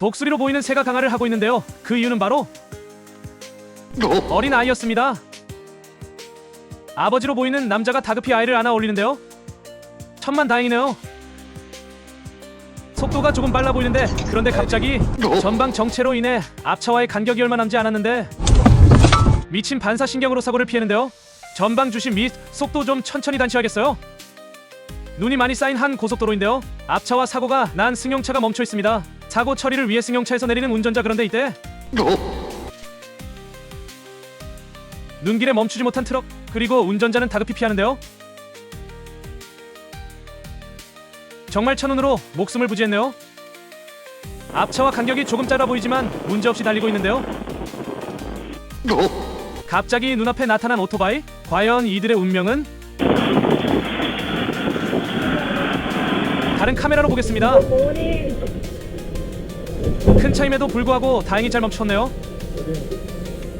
독수리로 보이는 새가 강화를 하고 있는데요. 그 이유는 바로 어린 아이였습니다. 아버지로 보이는 남자가 다급히 아이를 안아 올리는데요. 천만 다행이네요. 속도가 조금 빨라 보이는데 그런데 갑자기 전방 정체로 인해 앞차와의 간격이 얼마 남지 않았는데 미친 반사신경으로 사고를 피했는데요. 전방 주심 및 속도 좀 천천히 단시하겠어요. 눈이 많이 쌓인 한 고속도로인데요. 앞차와 사고가 난 승용차가 멈춰 있습니다. 사고 처리를 위해 승용차에서 내리는 운전자 그런데 이때 눈길에 멈추지 못한 트럭 그리고 운전자는 다급히 피하는데요. 정말 천운으로 목숨을 부지했네요. 앞차와 간격이 조금 짧아 보이지만 문제없이 달리고 있는데요. 갑자기 눈앞에 나타난 오토바이? 과연 이들의 운명은? 다른 카메라로 보겠습니다. 큰 차임에도 불구하고 다행히 잘 멈췄네요.